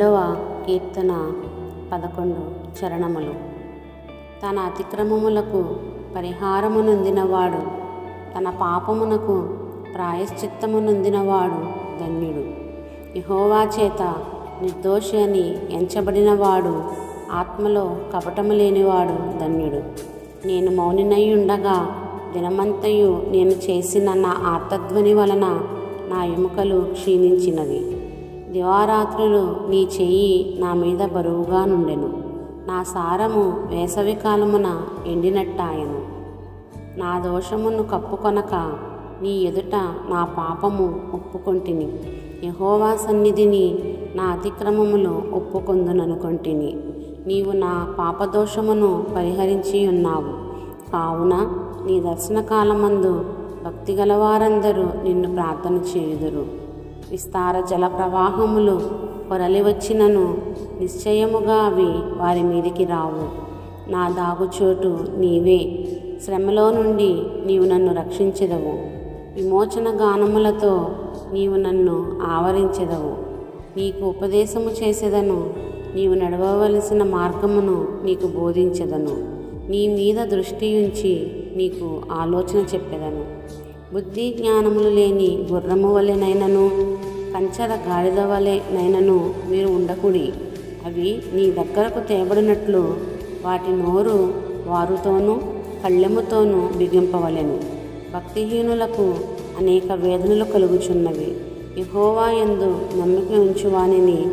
రెండవ కీర్తన పదకొండు చరణములు. తన అతిక్రమములకు పరిహారమునొందినవాడు తన పాపమునకు ప్రాయశ్చిత్తమునొందినవాడు ధన్యుడు. ఇహోవా చేత నిర్దోషి అని ఎంచబడినవాడు ఆత్మలో కపటము లేనివాడు ధన్యుడు. నేను మౌనినై ఉండగా దినమంతయు నేను చేసిన నా ఆత్మధ్వని వలన నా ఎముకలు క్షీణించినవి. దివారాత్రులు నీ చెయ్యి నా మీద బరువుగా నుండెను. నా సారము వేసవి కాలమున ఎండినట్టాయను. నా దోషమును కప్పుకొనక నీ ఎదుట నా పాపము ఒప్పుకొంటిని. యహోవా సన్నిధిని నా అతిక్రమములు ఒప్పుకొందుననుకొంటిని. నీవు నా పాపదోషమును పరిహరించి ఉన్నావు. కావున నీ దర్శన కాలమందు భక్తి గలవారందరూ నిన్ను ప్రార్థన చేయుదురు. విస్తార జల ప్రవాహములు పొరలి వచ్చినను నిశ్చయముగా అవి వారి మీదికి రావు. నా దాగుచోటు నీవే. శ్రమలో నుండి నీవు నన్ను రక్షించెదవు. విమోచన గానములతో నీవు నన్ను ఆవరించెదవు. నీకు ఉపదేశము చేసేదను. నీవు నడవవలసిన మార్గమును నీకు బోధించెదను. నీ మీద దృష్టి ఉంచి నీకు ఆలోచన చెప్పెదను. బుద్ధి జ్ఞానములు లేని గుర్రము వలెనైనను కంచర గాడిద వలెనైనను మీరు ఉండకుడి. అవి నీ దగ్గరకు తేబడినట్లు వాటి నోరు వారుతోనూ కళ్ళెముతోనూ బిగింపవలెను. భక్తిహీనులకు అనేక వేదనలు కలుగుచున్నవి. యహోవా ఎందు నమ్మిక ఉంచువానిని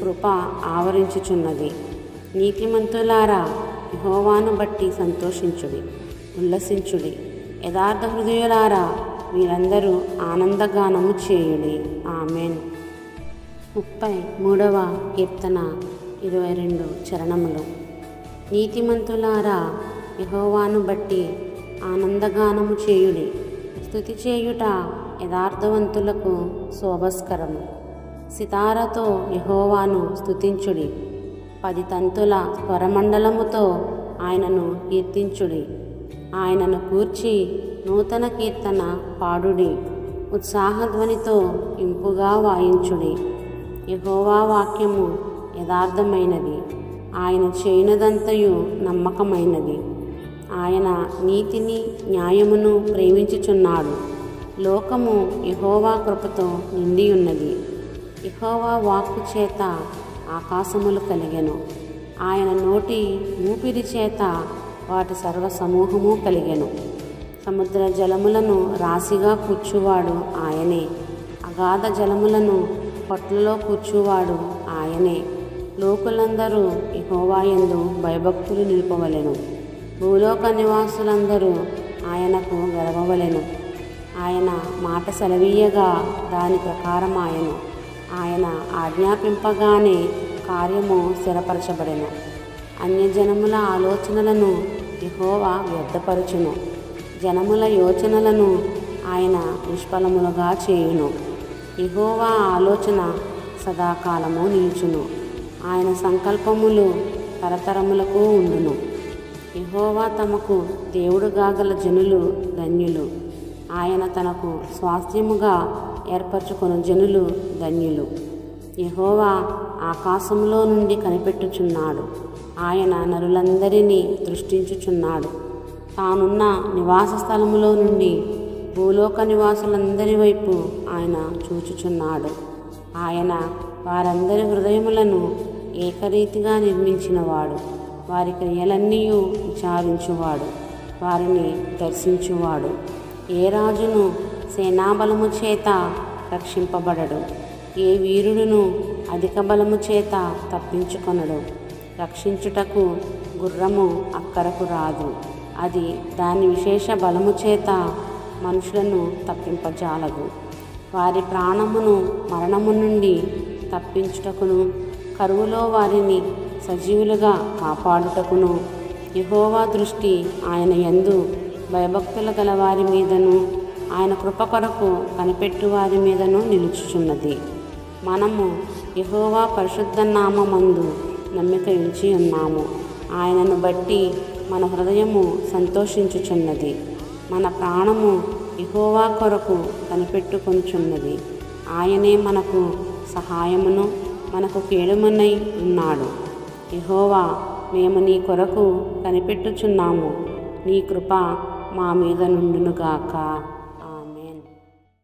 కృప ఆవరించుచున్నది. నీతిమంతులారా యహోవాను బట్టి సంతోషించుడి ఉల్లసించుడి. యథార్థ హృదయులారా మీరందరూ ఆనందగానము చేయుడి. ఆమెన్. ముప్పై మూడవ కీర్తన ఇరవై రెండు చరణములు. నీతిమంతులారా యహోవాను బట్టి ఆనందగానము చేయుడి. స్థుతి చేయుట యథార్థవంతులకు శోభస్కరము. సితారతో యహోవాను స్థుతించుడి పది తంతుల స్వరమండలముతో ఆయనను కీర్తించుడి. ఆయనను కూర్చి నూతన కీర్తన పాడుడి ఉత్సాహధ్వనితో ఇంపుగా వాయించుడి. యహోవా వాక్యము యథార్థమైనది ఆయన చేయనదంతయు నమ్మకమైనది. ఆయన నీతిని న్యాయమును ప్రేమించుచున్నాడు. లోకము యహోవా కృపతో నిండి ఉన్నది యహోవా వాక్కు చేత ఆకాశములు కలిగెను. ఆయన నోటి ఊపిరి చేత వాటి సర్వ సమూహము కలిగెను. సముద్ర జలములను రాశిగా కూర్చువాడు ఆయనే. అగాధ జలములను పొట్లలో కూర్చువాడు ఆయనే. లోకులందరూ యహోవాయందు భయభక్తులు నిలుపవలెను. భూలోక నివాసులందరూ ఆయనకు గెలవవలెను ఆయన మాట సెలవీయగా దాని ప్రకారం ఆయన ఆయన ఆజ్ఞాపింపగానే కార్యము స్థిరపరచబడెను. అన్యజనముల ఆలోచనలను యహోవా వ్యర్థపరచును. జనముల యోచనలను ఆయన నిష్ఫలములుగా చేయును. ఇహోవా ఆలోచన సదాకాలము నిలుచును. ఆయన సంకల్పములు తరతరములకు ఉండును. యహోవా తమకు దేవుడుగా గల జనులు ధన్యులు. ఆయన తనకు స్వాస్థ్యముగా ఏర్పరచుకుని జనులు ధన్యులు. యహోవా ఆకాశంలో నుండి కనిపెట్టుచున్నాడు. ఆయన నరులందరినీ దృష్టించుచున్నాడు. తానున్న నివాస స్థలములో నుండి భూలోక నివాసులందరి వైపు ఆయన చూచుచున్నాడు. ఆయన వారందరి హృదయములను ఏకరీతిగా నిర్మించినవాడు. వారి క్రియలన్నీ విచారించువాడు. వారిని దర్శించువాడు. ఏ రాజును సేనాబలము చేత రక్షింపబడడు. ఏ వీరుడును అధిక బలము చేత తప్పించుకొనడు. రక్షించుటకు గుర్రము అక్కరకు రాదు. అది దాని విశేష బలము చేత మనుషులను తప్పింపజాలదు. వారి ప్రాణమును మరణము నుండి తప్పించుటకును కరువులో వారిని సజీవులుగా కాపాడుటకును. యహోవా దృష్టి ఆయన యందు భయభక్తుల గల వారి మీదను ఆయన కృప కొరకు కనిపెట్టు వారి మీదను నిలుచుచున్నది. మనము యహోవా పరిశుద్ధ నామందు నమ్మిక ఉంచి ఉన్నాము. ఆయనను బట్టి మన హృదయము సంతోషించుచున్నది. మన ప్రాణము ఇహోవా కొరకు కనిపెట్టుకొనుచున్నది ఆయనే మనకు సహాయమును మనకు కేడుమనై ఉన్నాడు. ఇహోవా మేము నీ కొరకు కనిపెట్టుచున్నాము. నీ కృప మా మీద నుండునుగాక